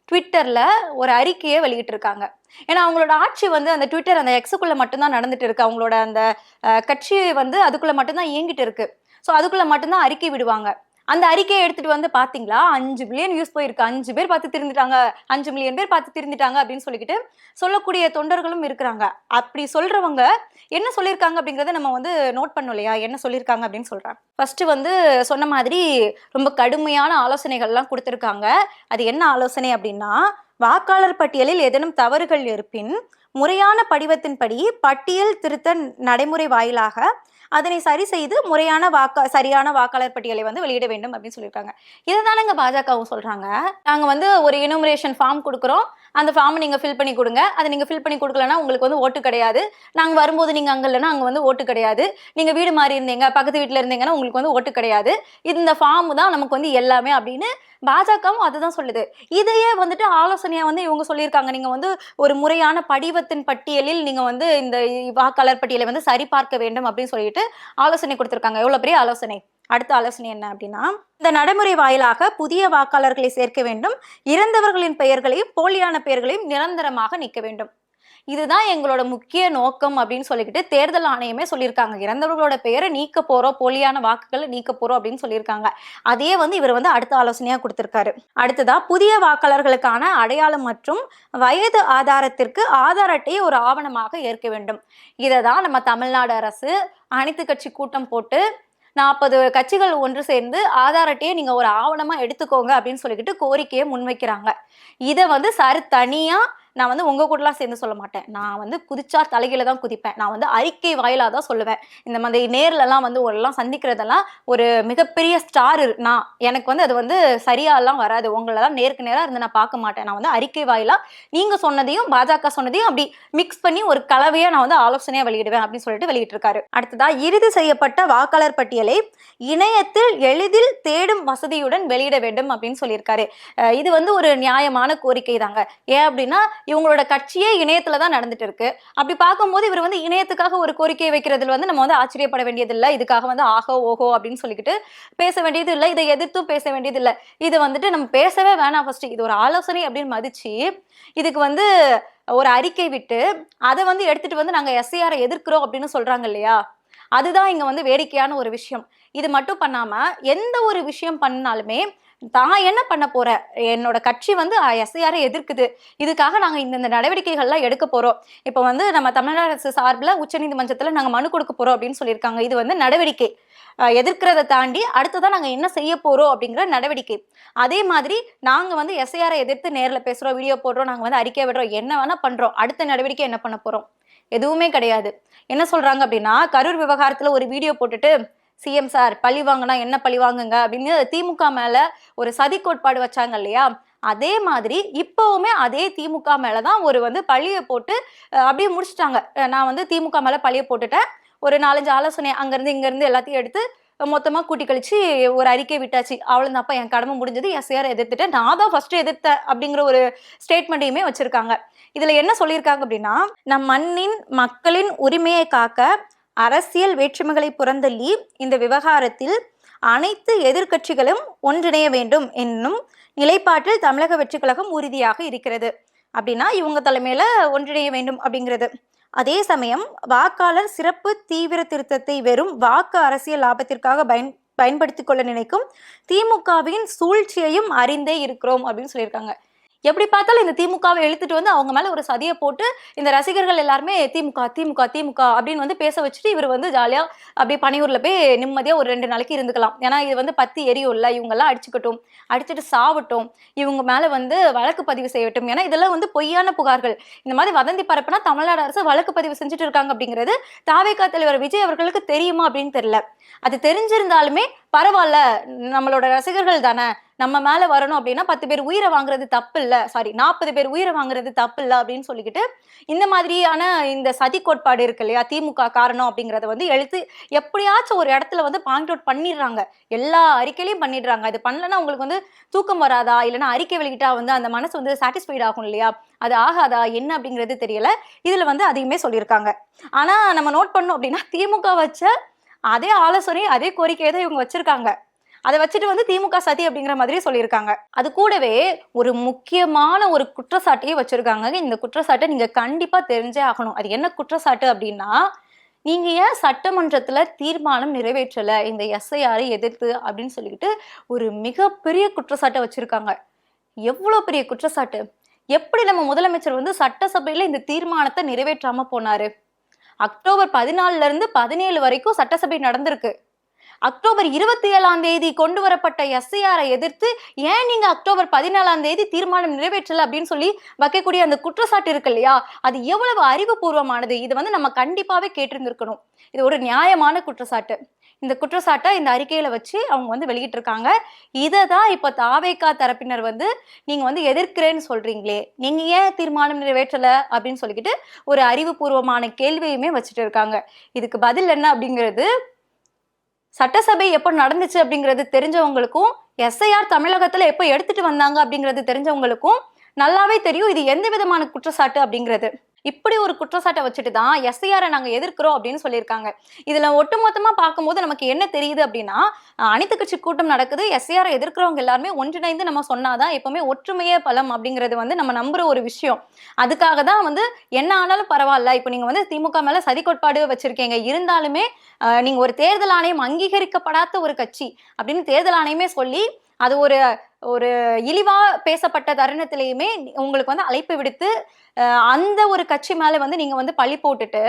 S1: ட்விட்டரில் ஒரு அறிக்கையை வெளியிட்டிருக்காங்க. ஏன்னா அவங்களோட ஆட்சி வந்து அந்த ட்விட்டர் அந்த எக்ஸுக்குள்ளே மட்டும்தான் நடந்துட்டு இருக்கு. அவங்களோட அந்த கட்சி வந்து அதுக்குள்ளே மட்டும்தான் இயங்கிட்டு இருக்கு. ஸோ அதுக்குள்ளே மட்டும்தான் அறிக்கை விடுவாங்க. அந்த அறிக்கையை எடுத்துட்டு வந்து பாத்தீங்களா? அஞ்சு பில்லியன் வியூஸ் போயிருக்கு. அஞ்சு பேர் பார்த்து திருந்துட்டாங்க. அஞ்சு மில்லியன் பேர் பார்த்து திருந்துட்டாங்க அப்படின்னு சொல்லிக்கிட்டு சொல்லக்கூடிய தொண்டர்களும் இருக்கிறாங்க. அப்படி சொல்றவங்க என்ன சொல்லியிருக்காங்க அப்படிங்கறத நம்ம வந்து நோட் பண்ணோம் இல்லையா? என்ன சொல்லியிருக்காங்க அப்படின்னு சொல்றாங்க ஃபர்ஸ்ட் வந்து சொன்ன மாதிரி ரொம்ப கடுமையான ஆலோசனைகள்லாம் கொடுத்துருக்காங்க. அது என்ன ஆலோசனை அப்படின்னா வாக்காளர் பட்டியலில் ஏதேனும் தவறுகள் இருப்பின் முறையான படிவத்தின்படி பட்டியல் திருத்த நடைமுறை வாயிலாக அதனை சரி செய்து முறையான வாக்கா சரியான வாக்காளர் பட்டியலை வந்து வெளியிட வேண்டும் அப்படின்னு சொல்லியிருக்காங்க. இதை தானங்க பாஜகவும் சொல்கிறாங்க நாங்கள் வந்து ஒரு இனோமரேஷன் ஃபார்ம் கொடுக்குறோம். அந்த ஃபார்மை நீங்கள் ஃபில் பண்ணி கொடுங்க. அதை நீங்கள் ஃபில் பண்ணி கொடுக்கலனா உங்களுக்கு வந்து ஓட்டு கிடையாது. நாங்கள் வரும்போது நீங்கள் அங்கே இல்லைன்னா அங்கே வந்து ஓட்டு கிடையாது. நீங்கள் வீடு மாறி இருந்தீங்க பக்கத்து வீட்டில் இருந்தீங்கன்னா உங்களுக்கு வந்து ஓட்டு கிடையாது. இந்த ஃபார்ம் தான் நமக்கு வந்து எல்லாமே அப்படின்னு பாஜகவும் அதுதான் சொல்லுது. இதையே வந்துட்டு ஆலோசனையாக வந்து இவங்க சொல்லியிருக்காங்க. நீங்கள் வந்து ஒரு முறையான படிவத்தின் பட்டியலில் நீங்கள் வந்து இந்த வாக்காளர் பட்டியலை வந்து சரிபார்க்க வேண்டும் அப்படின்னு சொல்லிட்டு ஆலோசனை கொடுத்துருக்காங்க. எவ்வளோ பெரிய ஆலோசனை? அடுத்த ஆலோசனை என்ன அப்படின்னா இந்த நடைமுறை வாயிலாக புதிய வாக்காளர்களை சேர்க்க வேண்டும். இறந்தவர்களின் பெயர்களையும் போலியான பெயர்களையும் நிரந்தரமாக நீக்க வேண்டும். இதுதான் எங்களோட முக்கிய நோக்கம் அப்படின்னு சொல்லிக்கிட்டு தேர்தல் ஆணையமே சொல்லியிருக்காங்க. இறந்தவர்களோட பெயரை நீக்க போறோம் போலியான வாக்குகளை நீக்க போறோம் அப்படின்னு சொல்லியிருக்காங்க. அதே வந்து இவர் வந்து அடுத்த ஆலோசனையா கொடுத்திருக்காரு. அடுத்ததா புதிய வாக்காளர்களுக்கான அடையாளம் மற்றும் வயது ஆதாரத்திற்கு ஆதார் அட்டையை ஒரு ஆவணமாக ஏற்க வேண்டும். இதை தான் நம்ம தமிழ்நாடு அரசு அனைத்து கட்சி கூட்டம் போட்டு நாற்பது கட்சிகள் ஒன்று சேர்ந்து ஆதார் அட்டையை நீங்க ஒரு ஆவணமா எடுத்துக்கோங்க அப்படின்னு சொல்லிக்கிட்டு கோரிக்கையை முன்வைக்கிறாங்க. இதை வந்து சார் தனியா நான் வந்து உங்கள் கூடலாம் சேர்ந்து சொல்ல மாட்டேன். நான் வந்து குதிச்சா தலைகீழ தான் குதிப்பேன். நான் வந்து அறிக்கை வாயிலாக தான் சொல்லுவேன். இந்த மாதிரி நேர்லலாம் வந்து உங்களெல்லாம் எல்லாம் சந்திக்கிறதெல்லாம் ஒரு மிகப்பெரிய ஸ்டார் நான் எனக்கு வந்து அது வந்து சரியாலாம் வராது. உங்களெல்லாம் நேருக்கு நேராக இருந்து நான் பார்க்க மாட்டேன். நான் வந்து அறிக்கை வாயிலாக நீங்கள் சொன்னதையும் பாஜக சொன்னதையும் அப்படி மிக்ஸ் பண்ணி ஒரு கலவையாக நான் வந்து ஆலோசனையாக வெளியிடுவேன் அப்படின்னு சொல்லிட்டு வெளியிட்டிருக்காரு. அடுத்ததாக இறுதி செய்யப்பட்ட வாக்காளர் பட்டியலை இணையத்தில் எளிதில் தேடும் வசதியுடன் வெளியிட வேண்டும் அப்படின்னு சொல்லியிருக்காரு. இது வந்து ஒரு நியாயமான கோரிக்கை தாங்க ஏன் அப்படின்னா இவங்களோட கட்சியே இணையத்துல தான் நடந்துட்டு இருக்கு அப்படி பார்க்கும்போது இவர் வந்து இணையத்துக்காக ஒரு கோரிக்கை வைக்கிறதுல வந்து நம்ம வந்து ஆச்சரியப்பட வேண்டியதில்லை. இதுக்காக வந்து ஆகோ ஓஹோ அப்படின்னு சொல்லிக்கிட்டு பேச வேண்டியது இல்லை. இதை எதிர்த்தும் பேச வேண்டியது இல்லை. இது வந்துட்டு நம்ம பேசவே வேணாம் ஃபர்ஸ்ட் இது ஒரு ஆலோசனை அப்படின்னு மதிச்சு இதுக்கு வந்து ஒரு அறிக்கை விட்டு அதை வந்து எடுத்துட்டு வந்து நாங்க எஸ்ஐஆரை எதிர்க்கிறோம் அப்படின்னு சொல்றாங்க இல்லையா? அதுதான் இங்க வந்து வேடிக்கையான ஒரு விஷயம். இது மட்டும் பண்ணாம எந்த ஒரு விஷயம் பண்ணாலுமே தான் என்ன பண்ண போற? என்னோட கட்சி வந்து எஸ்ஐஆரை எதிர்க்குது. இதுக்காக நாங்க இந்தந்த நடவடிக்கைகள்லாம் எடுக்க போறோம். இப்போ வந்து நம்ம தமிழ்நாடு அரசு சார்பில் உச்சநீதிமன்றத்தில் நாங்க மனு கொடுக்க போறோம் அப்படின்னு சொல்லியிருக்காங்க. இது வந்து நடவடிக்கை. எதிர்க்கிறத தாண்டி அடுத்ததான் நாங்க என்ன செய்ய போறோம் அப்படிங்கிற நடவடிக்கை. அதே மாதிரி நாங்க வந்து எஸ்ஐஆரை எதிர்த்து நேரில் பேசுறோம் வீடியோ போடுறோம் நாங்க வந்து அறிக்கை விடுறோம் என்ன வேணா பண்றோம். அடுத்த நடவடிக்கை என்ன பண்ண போறோம்? எதுவுமே கிடையாது. என்ன சொல்றாங்க அப்படின்னா கரூர் விவகாரத்துல ஒரு வீடியோ போட்டுட்டு சிஎம் சார் பழி வாங்கினா என்ன பழி வாங்குங்க? அப்படின்னு திமுக மேல ஒரு சதி கோட்பாடு வச்சாங்க இல்லையா? அதே மாதிரி இப்பவுமே அதே திமுக மேலதான் ஒரு வந்து பழியை போட்டு அப்படியே முடிச்சிட்டாங்க. நான் வந்து திமுக மேல பழிய போட்டுட்டேன். ஒரு நாலஞ்சு ஆலோசனை அங்கிருந்து இங்கேருந்து எல்லாத்தையும் எடுத்து மொத்தமா கூட்டி கழிச்சு ஒரு அறிக்கை விட்டாச்சு. அவ்வளவு அப்போ என் கடமை முடிஞ்சது. எஸ்ஐஆர் எதிர்த்துட்டேன். நான் தான் ஃபர்ஸ்ட் எதிர்த்தேன் அப்படிங்கிற ஒரு ஸ்டேட்மெண்ட்டையுமே வச்சிருக்காங்க. இதுல என்ன சொல்லியிருக்காங்க அப்படின்னா நம் மண்ணின் மக்களின் உரிமையை காக்க அரசியல் வேற்றுமைகளை புறந்தள்ளி இந்த விவகாரத்தில் அனைத்து எதிர்க்கட்சிகளும் ஒன்றிணைய வேண்டும் என்னும் நிலைப்பாட்டில் தமிழக வெற்றி கழகம் உறுதியாக இருக்கிறது. அப்படின்னா இவங்க தலைமையில ஒன்றிணைய வேண்டும் அப்படிங்கிறது. அதே சமயம் வாக்காளர் சிறப்பு தீவிர திருத்தத்தை வெறும் வாக்கு அரசியல் லாபத்திற்காக பயன் பயன்படுத்திக் கொள்ள நினைக்கும் திமுகவின் சூழ்ச்சியையும் அறிந்தே இருக்கிறோம் அப்படின்னு சொல்லியிருக்காங்க. எப்படி பார்த்தாலும் இந்த திமுகவை எழுத்துட்டு வந்து அவங்க மேல ஒரு சதியை போட்டு இந்த ரசிகர்கள் எல்லாருமே திமுக திமுக திமுக அப்படின்னு வந்து பேச வச்சுட்டு இவர் வந்து ஜாலியா அப்படியே பனையூர்ல போய் நிம்மதியா ஒரு ரெண்டு நாளைக்கு இருந்துக்கலாம். ஏன்னா இது வந்து பத்தி எரியும்ல இவங்க எல்லாம் அடிச்சுக்கட்டும் அடிச்சுட்டு சாவட்டும் இவங்க மேல வந்து வழக்கு பதிவு செய்யட்டும். ஏன்னா இதெல்லாம் வந்து பொய்யான புகார்கள். இந்த மாதிரி வதந்தி பரப்புனா தமிழ்நாடு அரசு வழக்கு பதிவு செஞ்சுட்டு இருக்காங்க அப்படிங்கிறது தாவேகா தலைவர் விஜய் அவர்களுக்கு தெரியுமா அப்படின்னு தெரியல. அது தெரிஞ்சிருந்தாலுமே பரவாயில்ல நம்மளோட ரசிகர்கள் தானே நம்ம மேல வரணும் அப்படின்னா பத்து பேர் உயிரை வாங்குறது தப்பு இல்ல சாரி நாற்பது பேர் உயிரை வாங்குறது தப்பு இல்ல அப்படின்னு சொல்லிக்கிட்டு இந்த மாதிரியான இந்த சதி கோட்பாடு இருக்கு இல்லையா? திமுக காரணம் அப்படிங்கறத வந்து எழுத்து எப்படியாச்சும் ஒரு இடத்துல வந்து பாயிண்ட் அவுட் பண்ணிடுறாங்க. எல்லா அறிக்கையிலையும் பண்ணிடுறாங்க. அது பண்ணலன்னா உங்களுக்கு வந்து தூக்கம் வராதா? இல்லைன்னா அறிக்கை வெளியிட்டா வந்து அந்த மனசு வந்து சாட்டிஸ்ஃபைட் ஆகும் இல்லையா? அது ஆகாதா? என்ன அப்படிங்கிறது தெரியல. இதுல வந்து அதையுமே சொல்லியிருக்காங்க. ஆனா நம்ம நோட் பண்ணோம் அப்படின்னா திமுக வச்ச அதே ஆலோசனை அதே கோரிக்கையை தான் இவங்க வச்சிருக்காங்க. அதை வச்சுட்டு வந்து திமுக சதி அப்படிங்கிற மாதிரி சொல்லியிருக்காங்க. அது கூடவே ஒரு முக்கியமான ஒரு குற்றச்சாட்டையே வச்சிருக்காங்க. இந்த குற்றச்சாட்டை நீங்க கண்டிப்பா தெரிஞ்சே ஆகணும். அது என்ன குற்றச்சாட்டு அப்படின்னா நீங்க ஏன் சட்டமன்றத்துல தீர்மானம் நிறைவேற்றல? இந்த எஸ்ஐஆரை எதிர்த்து அப்படின்னு சொல்லிட்டு ஒரு மிகப்பெரிய குற்றச்சாட்டை வச்சிருக்காங்க. எவ்வளவு பெரிய குற்றச்சாட்டு? எப்படி நம்ம முதலமைச்சர் வந்து சட்டசபையில இந்த தீர்மானத்தை நிறைவேற்றாம போனாரு? அக்டோபர் பதினாலுல இருந்து பதினேழு வரைக்கும் சட்டசபை நடந்திருக்கு. அக்டோபர் இருபத்தி ஏழாம் தேதி கொண்டு வரப்பட்ட எஸ்ஐஆரை எதிர்த்து ஏன் நீங்க அக்டோபர் பதினாலாம் தேதி தீர்மானம் நிறைவேற்றல அப்படின்னு சொல்லி வைக்கக்கூடிய அந்த குற்றச்சாட்டு இருக்கு இல்லையா? அது எவ்வளவு அறிவுபூர்வமானது? இது வந்து நம்ம கண்டிப்பாவே கேட்டிருந்திருக்கணும். இது ஒரு நியாயமான குற்றச்சாட்டு. இந்த குற்றச்சாட்டை இந்த அறிக்கையில வச்சு அவங்க வந்து வெளியிட்டிருக்காங்க. இதை தான் இப்போ தாவேக்கா தரப்பினர் வந்து நீங்க வந்து எதிர்க்கிறேன்னு சொல்றீங்களே நீங்க ஏன் தீர்மானம் நிறைவேற்றல அப்படின்னு சொல்லிக்கிட்டு ஒரு அறிவுபூர்வமான கேள்வியுமே வச்சுட்டு இருக்காங்க. இதுக்கு பதில் என்ன அப்படிங்கிறது சட்டசபை எப்போ நடந்துச்சு அப்படிங்கிறது தெரிஞ்சவங்களுக்கும் எஸ்ஐஆர் தமிழகத்துல எப்போ எடுத்துட்டு வந்தாங்க அப்படிங்கிறது தெரிஞ்சவங்களுக்கும் நல்லாவே தெரியும். இது எந்த விதமான குற்றச்சாட்டு அப்படிங்கிறது. இப்படி ஒரு குற்றச்சாட்டை வச்சுட்டு தான் எஸ்ஐஆரை நாங்கள் எதிர்க்கிறோம் அப்படின்னு சொல்லியிருக்காங்க. இதில் ஒட்டுமொத்தமாக பார்க்கும்போது நமக்கு என்ன தெரியுது அப்படின்னா அனைத்து கட்சி கூட்டம் நடக்குது. எஸ்ஐஆரை எதிர்க்கிறவங்க எல்லாருமே ஒன்றிணைந்து நம்ம சொன்னாதான் எப்பவுமே ஒற்றுமையே பலம் அப்படிங்கிறது வந்து நம்ம நம்புற ஒரு விஷயம். அதுக்காக தான் வந்து என்ன ஆனாலும் பரவாயில்ல. இப்போ நீங்கள் வந்து திமுக மேலே சதி கோட்பாடு வச்சிருக்கீங்க. இருந்தாலுமே நீங்கள் ஒரு தேர்தல் ஆணையம் அங்கீகரிக்கப்படாத ஒரு கட்சி அப்படின்னு தேர்தல் ஆணையமே சொல்லி அது ஒரு ஒரு இழிவா பேசப்பட்ட தருணத்திலையுமே உங்களுக்கு வந்து அழைப்பு விடுத்து அந்த ஒரு கட்சி மேலே வந்து நீங்கள் வந்து பழி போட்டுட்டு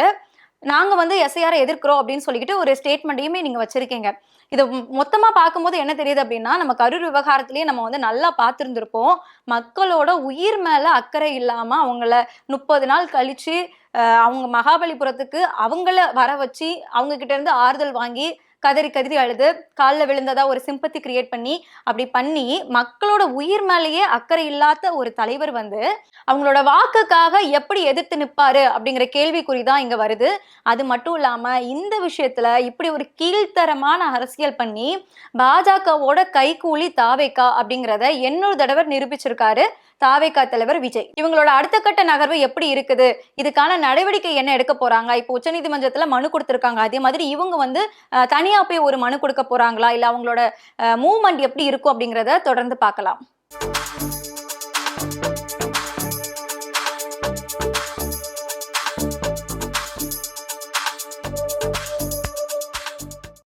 S1: நாங்கள் வந்து எஸ்ஐஆரை எதிர்க்கிறோம் அப்படின்னு சொல்லிக்கிட்டு ஒரு ஸ்டேட்மெண்ட்டையுமே நீங்கள் வச்சுருக்கீங்க. இது மொத்தமாக பார்க்கும்போது என்ன தெரியுது அப்படின்னா நம்ம கரூர் விவகாரத்திலேயே நம்ம வந்து நல்லா பார்த்துருந்துருப்போம். மக்களோட உயிர் மேலே அக்கறை இல்லாமல் அவங்கள முப்பது நாள் கழிச்சு அவங்க மகாபலிபுரத்துக்கு அவங்கள வர வச்சு அவங்க இருந்து ஆறுதல் வாங்கி கதறி கதறி அழுது காலில் விழுந்ததா ஒரு சிம்பத்தி கிரியேட் பண்ணி அப்படி பண்ணி மக்களோட உயிர் மேலேயே அக்கறை இல்லாத ஒரு தலைவர் வந்து அவங்களோட வாக்குக்காக எப்படி எதிர்த்து நிற்பாரு அப்படிங்கிற கேள்விக்குறி தான் இங்க வருது. அது மட்டும் இல்லாம இந்த விஷயத்துல இப்படி ஒரு கீழ்த்தரமான அரசியல் பண்ணி பாஜகவோட கைகூலி தாவேக்கா அப்படிங்கிறத இன்னொரு தடவை நிரூபிச்சிருக்காரு. தாவேக்கா தலைவர் விஜய். இவங்களோட அடுத்த கட்ட நகர்வு எப்படி இருக்குது? இதுக்கான நடவடிக்கை என்ன எடுக்க போறாங்க? இப்போ உச்சநீதிமன்றத்துல மனு கொடுத்திருக்காங்க. அதே மாதிரி இவங்க வந்து தனியா போய் ஒரு மனு கொடுக்க போறாங்களா? இல்ல அவங்களோட மூவ்மெண்ட் எப்படி இருக்கும் அப்படிங்கிறத தொடர்ந்து பார்க்கலாம்.